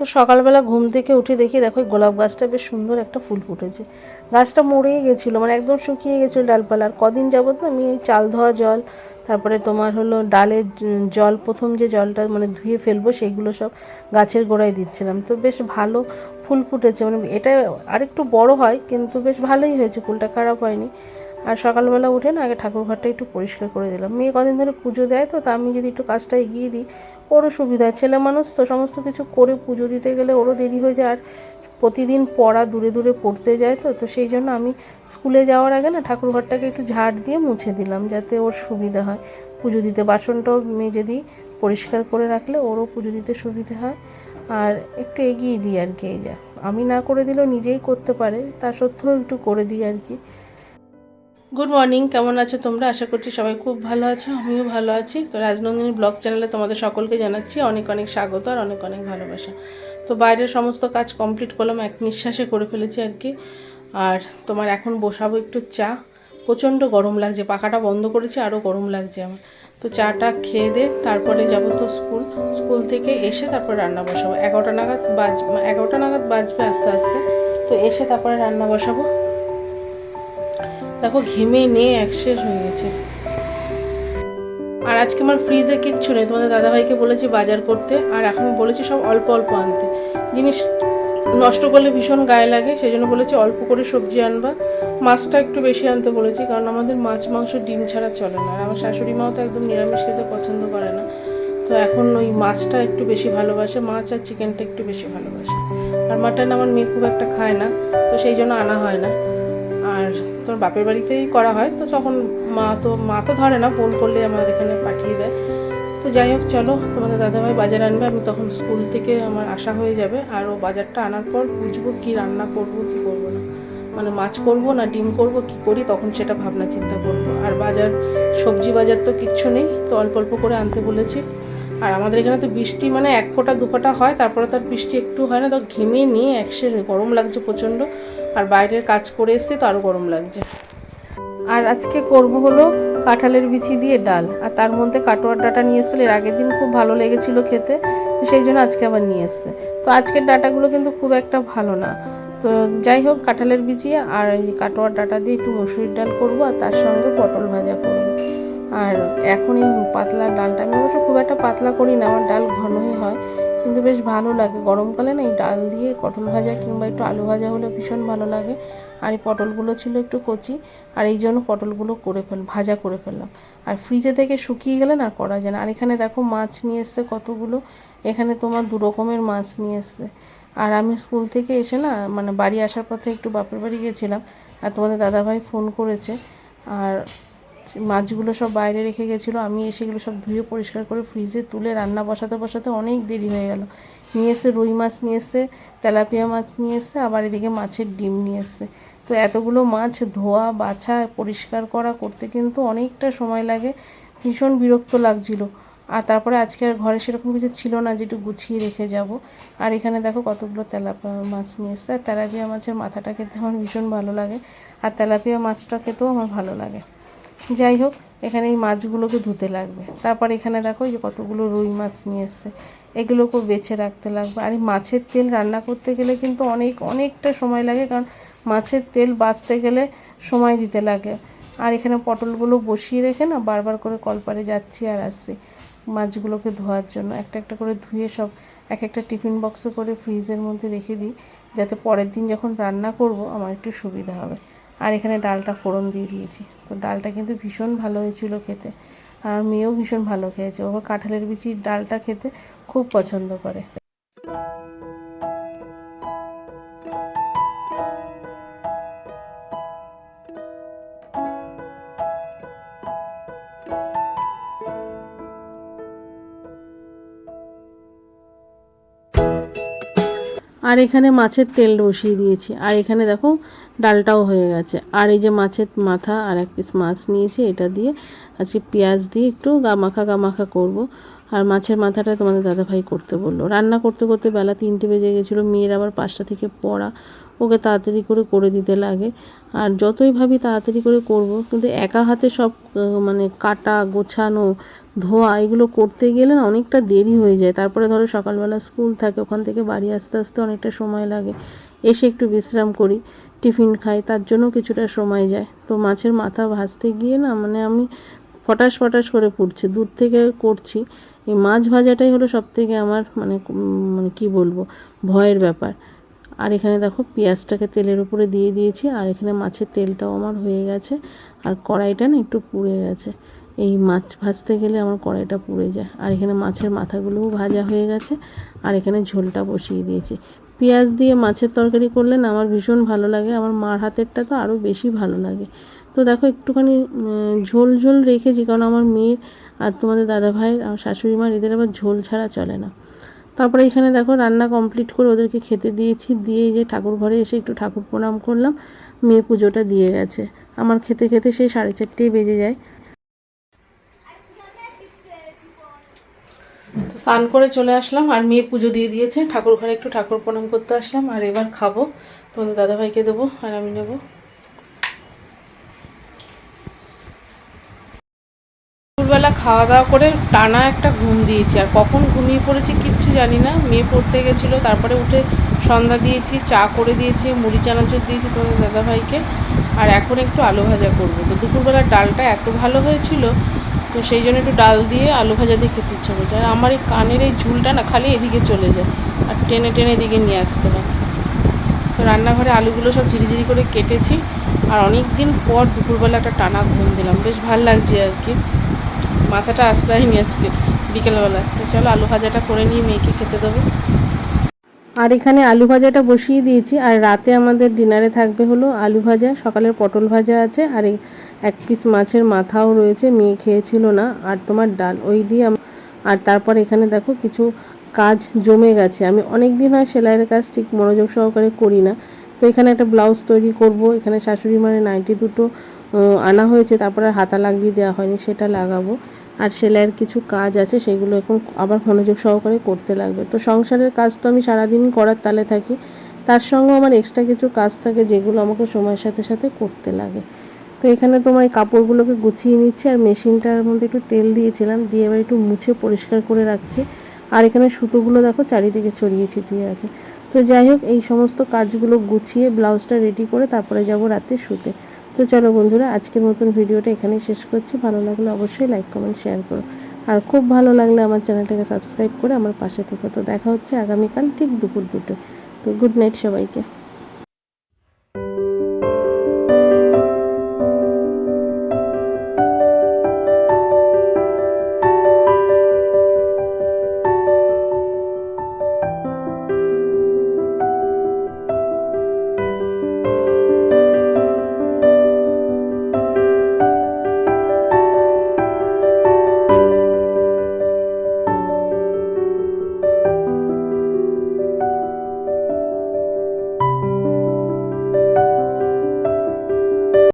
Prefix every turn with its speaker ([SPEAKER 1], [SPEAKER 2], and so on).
[SPEAKER 1] তো সকালবেলা ঘুম থেকে উঠে দেখি, দেখো গোলাপ গাছটা বেশ সুন্দর একটা ফুল ফুটেছে। গাছটা মরেই গেছিল মানে একদম শুকিয়ে গেছিল ডালপালা। আর কদিন যাবত না আমি এই চাল ধোয়া জল, তারপরে তোমার হলো ডালের জল, প্রথম যে জলটা মানে ধুয়ে ফেলব সেইগুলো সব গাছের গোড়ায় দিচ্ছিলাম। তো বেশ ভালো ফুল ফুটেছে মানে এটা আরেকটু বড় হয়, কিন্তু বেশ ভালোই হয়েছে, ফুলটা খারাপ হয়নি। আর সকালবেলা উঠে না আগে ঠাকুর ঘরটা একটু পরিষ্কার করে দিলাম। মেয়ে কদিন ধরে পুজো দেয় তো, তা আমি যদি একটু কাজটা এগিয়ে দিই ওরও সুবিধা। ছেলে মানুষ তো, সমস্ত কিছু করে পুজো দিতে গেলে ওরও দেরি হয়ে যায় আর প্রতিদিন পড়া দূরে দূরে পড়তে যায় তো তো সেই জন্য আমি স্কুলে যাওয়ার আগে না ঠাকুর ঘরটাকে একটু ঝাড় দিয়ে মুছে দিলাম যাতে ওর সুবিধা হয়। পুজো দিতে বাসনটাও মেজে দিই, পরিষ্কার করে রাখলে ওরও পুজো দিতে সুবিধা হয়। আর একটু এগিয়ে দিই আর কি এই যা। আমি না করে দিলেও নিজেই করতে পারে, তা সত্ত্বেও একটু করে দিই আর কি। গুড মর্নিং কেমন আছো তোমরা? আশা করছি সবাই খুব ভালো আছো, আমিও ভালো আছি। তো রাজনন্দিনী ব্লগ চ্যানেলে তোমাদের সকলকে জানাচ্ছি অনেক অনেক স্বাগত আর অনেক অনেক ভালোবাসা। তো বাইরের সমস্ত কাজ কমপ্লিট করলাম, এক নিঃশ্বাসে করে ফেলেছি আর কি। আর তোমার এখন বসাবো একটু চা। প্রচণ্ড গরম লাগছে, পাখাটা বন্ধ করেছি আরও গরম লাগছে আমার। তো চাটা খেয়ে দে, তারপরে যাব তো স্কুল। স্কুল থেকে এসে তারপরে রান্না বসাবো। এগারোটা নাগাদ বাজবে এগারোটা নাগাদ বাজবে আস্তে আস্তে। তো এসে তারপরে রান্না বসাবো। দেখো, ঘেমে নিয়ে একশেষ হয়ে গেছে। আর আজকে আমার ফ্রিজে কিচ্ছু নেই। তোমাদের দাদাভাইকে বলেছি বাজার করতে, আর এখন বলেছি সব অল্প অল্প আনতে। জিনিস নষ্ট করলে ভীষণ গায়ে লাগে, সেই জন্য বলেছি অল্প করে সবজি আনবা। মাছটা একটু বেশি আনতে বলেছি, কারণ আমাদের মাছ, মাংস, ডিম ছাড়া চলে না। আর আমার শাশুড়ি মাও তো একদম নিরামিষ খেতে পছন্দ করে না। তো এখন ওই মাছটা একটু বেশি ভালোবাসে, মাছ আর চিকেনটা একটু বেশি ভালোবাসে। আর মাটন আমার মেয়ে খুব একটা খায় না, তো সেই জন্য আনা হয় না। আর তোর বাপের বাড়িতেই করা হয়, তো তখন মা তো মা তো ধরে না ফোন করলে আমার এখানে পাঠিয়ে দেয়। তো যাই হোক, চলো, তোমাদের দাদাভাই বাজার আনবে, আমি তখন স্কুল থেকে আমার আসা হয়ে যাবে, আর ও বাজারটা আনার পর বুঝব কি রান্না করব, কি করব না। মানে মাছ করব না ডিম করব, কি করি, তখন সেটা ভাবনা চিন্তা করব। আর বাজার, সবজি বাজার তো কিচ্ছু নেই, তো অল্প অল্প করে আনতে বলেছি। আর আমাদের এখানে তো বৃষ্টি মানে এক ফোঁটা, দু ফোঁটা হয়, তারপরে তার বৃষ্টি একটু হয় না তো ঘেমে নিয়ে একশের গরম লাগছে প্রচণ্ড। আর বাইরের কাজ করে এসছি তো আরও গরম লাগছে। আর আজকে করব হলো কাঁঠালের বিচি দিয়ে ডাল। আর তার মধ্যে কাটোয়ার ডাটা নিয়ে এসেছিল, এর আগের দিন খুব ভালো লেগেছিল খেতে, তো সেই জন্য আজকে আবার নিয়ে এসছে। তো আজকের ডাটাগুলো কিন্তু খুব একটা ভালো না। তো যাই হোক, কাঁঠালের বিচি আর কাটোয়ার ডাটা দিয়ে একটু মসুরির ডাল করব, আর তার সঙ্গে পটল ভাজা করব। আর এখন এই পাতলা ডালটা আমি অবশ্য খুব একটা পাতলা করি না, আমার ডাল ঘনই হয়। কিন্তু বেশ ভালো লাগে। গরমকালে না এই ডাল দিয়ে পটল ভাজা কিংবা একটু আলু ভাজা হলে ভীষণ ভালো লাগে। আর এই পটলগুলো ছিল একটু কচি। আর এই জন্য পটলগুলো করে ফেল, ভাজা করে ফেললাম। আর ফ্রিজে থেকে শুকিয়ে গেলে না করা যায় না। আর এখানে দেখো মাছ নিয়ে এসছে কতগুলো। এখানে তোমার দু রকমের মাছ নিয়ে এসছে। আর আমি স্কুল থেকে এসে না মানে বাড়ি আসার পথে একটু বাপের বাড়ি গেছিলাম আর তোমাদের দাদাভাই ফোন করেছে। আর মাছগুলো সব বাইরে রেখে গেছিল। আমি এসে এগুলো সব ধুয়ে পরিষ্কার করে ফ্রিজে তুলে রান্না বসাতে বসাতে অনেক দেরি হয়ে গেল। নিয়ে এসে রুই মাছ নিয়ে এসে, তেলাপিয়া মাছ নিয়ে এসে, আবার এদিকে মাছের ডিম নিয়ে এসে। তো এতগুলো মাছ ধোয়া, বাছা, পরিষ্কার করা করতে কিন্তু অনেকটা সময় লাগে। ভীষণ বিরক্ত লাগছিল। আর তারপরে আজকে আর ঘরে সেরকম কিছু ছিল না যে একটু গুছিয়ে রেখে যাব। আর এখানে দেখো কতগুলো তেলাপিয়া মাছ নিয়ে এসছে। আর তেলাপিয়া মাছের মাথাটা খেতে আমার ভীষণ ভালো লাগে। আর তেলাপিয়া মাছটা খেতেও আমার ভালো লাগে। যাই হোক, এখানে এই মাছগুলোকে ধুতে লাগবে। তারপর এখানে দেখো যে কতগুলো রুই মাছ নিয়ে এসছে। এগুলোকেও বেছে রাখতে লাগবে। আর এই মাছের তেল রান্না করতে গেলে কিন্তু অনেক, অনেকটা সময় লাগে, কারণ মাছের তেল বাঁচতে গেলে সময় দিতে লাগে। আর এখানে পটলগুলো বসিয়ে রেখে না বারবার করে কলপারে যাচ্ছি আর আসছি মাছগুলোকে ধোয়ার জন্য। একটা একটা করে ধুয়ে সব এক একটা টিফিন বক্সে করে ফ্রিজের মধ্যে রেখে দিই, যাতে পরের দিন যখন রান্না করব আমার একটু সুবিধা হবে। আর এখানে ডালটা ফোড়ন দিয়ে দিয়েছি। তো ডালটা কিন্তু ভীষণ ভালো হয়েছিল খেতে। আর মেয়েও ভীষণ ভালো খেয়েছে। ওর কাঁঠালের বিচি ডালটা খেতে খুব পছন্দ করে। আর এখানে মাছের তেল বসিয়ে দিয়েছি। আর এখানে দেখো ডালটাও হয়ে গেছে। আর এই যে মাছের মাথা আর এক পিস মাছ নিয়েছি, এটা দিয়ে আজকে পেঁয়াজ দিয়ে একটু গামাখা গামাখা করব। আর মাছের মাথাটা তোমাদের দাদাভাই করতে বলল। রান্না করতে করতে বেলা তিনটে বেজে গেছিল, মেয়ের আবার পাঁচটা থেকে পড়া। ওকে তাড়াতাড়ি করে করে দিতে লাগে। আর যতই ভাবি তাড়াতাড়ি করে করব, কিন্তু একা হাতে সব মানে কাটা, গোছানো, ধোয়া, এগুলো করতে গেলে না অনেকটা দেরি হয়ে যায়। তারপরে ধরো সকালবেলা স্কুল থাকে, ওখান থেকে বাড়ি আসতে আসতে অনেকটা সময় লাগে। এসে একটু বিশ্রাম করি, টিফিন খাই, তার জন্য কিছুটা সময় যায়। তো মাছের মাথা ভাজতে গিয়ে না মানে আমি ফটাস ফটাস করে পুড়ছে দূর থেকে করছি। এই মাছ ভাজাটাই হলো সব থেকে আমার মানে মানে কী বলব, ভয়ের ব্যাপার। আর এখানে দেখো পেঁয়াজটাকে তেলের উপরে দিয়ে দিয়েছি, আর এখানে মাছের তেলটাও আমার হয়ে গেছে, আর কড়াইটা না একটু পুড়ে গেছে। এই মাছ ভাজতে গেলে আমার কড়াইটা পুড়ে যায়। আর এখানে মাছের মাথাগুলোও ভাজা হয়ে গেছে, আর এখানে ঝোলটা বসিয়ে দিয়েছি। পেঁয়াজ দিয়ে মাছের তরকারি করলে না আমার ভীষণ ভালো লাগে, আমার মার হাতেরটা তো আরও বেশি ভালো লাগে। তো দেখো একটুখানি ঝোল ঝোল রেখেছি, কারণ আমার মেয়ের আর তোমাদের দাদা ভাইয়ের আমার শাশুড়ি মার এদের আবার ঝোল ছাড়া চলে না। তারপরে এখানে দেখো রান্না কমপ্লিট করে ওদেরকে খেতে দিয়েছি, দিয়ে যে ঠাকুর ঘরে এসে একটু ঠাকুর প্রণাম করলাম, মেয়ে পুজোটা দিয়ে গেছে। আমার খেতে খেতে সেই সাড়ে চারটেই বেজে যায়। তো স্নান করে চলে আসলাম, আর মেয়ে পুজো দিয়ে দিয়েছে। ঠাকুর ঘরে একটু ঠাকুর প্রণাম করতে আসলাম, আর এবার খাব। তোমাদের দাদাভাইকে দেবো, আর আমি নেব। দুপুরবেলা খাওয়া দাওয়া করে টানা একটা ঘুম দিয়েছি। আর কখন ঘুমিয়ে পড়েছি কিচ্ছু জানি না। মেয়ে পড়তে গেছিল, তারপরে উঠে সন্ধ্যা দিয়েছি, চা করে দিয়েছি, মুড়ি চানাচুর দিয়েছি তোমাদের দাদাভাইকে। আর এখন একটু আলু ভাজা করব। তো দুপুরবেলার ডালটা এত ভালো হয়েছিল, তো সেই জন্য একটু ডাল দিয়ে আলু ভাজা দিয়ে খেতে ইচ্ছে করছে। আর আমার এই কানের এই ঝুলটা না খালি এদিকে চলে যায়, আর টেনে টেনে এদিকে নিয়ে আসতে হয়। তো রান্নাঘরে আলুগুলো সব ঝিরিঝিরি করে কেটেছি। আর অনেক দিন পর দুপুরবেলা একটা টানা ঘুম দিলাম। বেশ ভালো লাগছে আর কি। মাথাটা আসলাইনি আজকে বিকেলবেলা চলো আলু ভাজাটা করে নিয়ে মেয়েকে খেতে দেবো। আর এখানে আলু ভাজাটা বসিয়ে দিয়েছি, আর রাতে আমাদের ডিনারে থাকবে হলো আলু ভাজা, সকালের পটল ভাজা আছে, আর এক পিস মাছের মাথাও রয়েছে, মেয়ে খেয়েছিল না, আর তোমার ডাল, ওই দিয়ে আর তারপর এখানে দেখো কিছু কাজ জমে গেছে। আমি অনেক দিন হয় সেলাইয়ের কাজ ঠিক মনোযোগ সহকারে করি না তো এখানে একটা ব্লাউজ তৈরি করব। এখানে শাশুড়ি মানে নাইটি দুটো আনা হয়েছে, তারপরে হাতা লাগিয়ে দেওয়া হয়নি, সেটা লাগাবো। আর সেলাইয়ের কিছু কাজ আছে, সেগুলো এখন আবার মনোযোগ সহকারে করতে লাগবে। তো সংসারের কাজ তো আমি সারাদিন করার তালে থাকি, তার সঙ্গে আমার এক্সট্রা কিছু কাজ থাকে, যেগুলো আমাকে সময়ের সাথে সাথে করতে লাগে। তো এখানে তোমার এই কাপড়গুলোকে গুছিয়ে নিচ্ছি, আর মেশিনটার মধ্যে একটু তেল দিয়েছিলাম, দিয়ে এবার একটু মুছে পরিষ্কার করে রাখছি। আর এখানে সুতোগুলো দেখো, চারিদিকে ছড়িয়ে ছিটিয়ে আছে। তো যাই হোক, এই সমস্ত কাজগুলো গুছিয়ে ব্লাউজটা রেডি করে তারপরে যাব রাতে শুতে। তো চলো বন্ধুরা, আজকের মতন ভিডিওটা এখানেই শেষ করছি। ভালো লাগলে অবশ্যই লাইক কমেন্ট শেয়ার করো। আর খুব ভালো লাগলে আমার চ্যানেলটাকে সাবস্ক্রাইব করে আমার পাশে থেকে। তো দেখা হচ্ছে আগামীকাল ঠিক দুপুর দুটো তো গুড নাইট সবাইকে।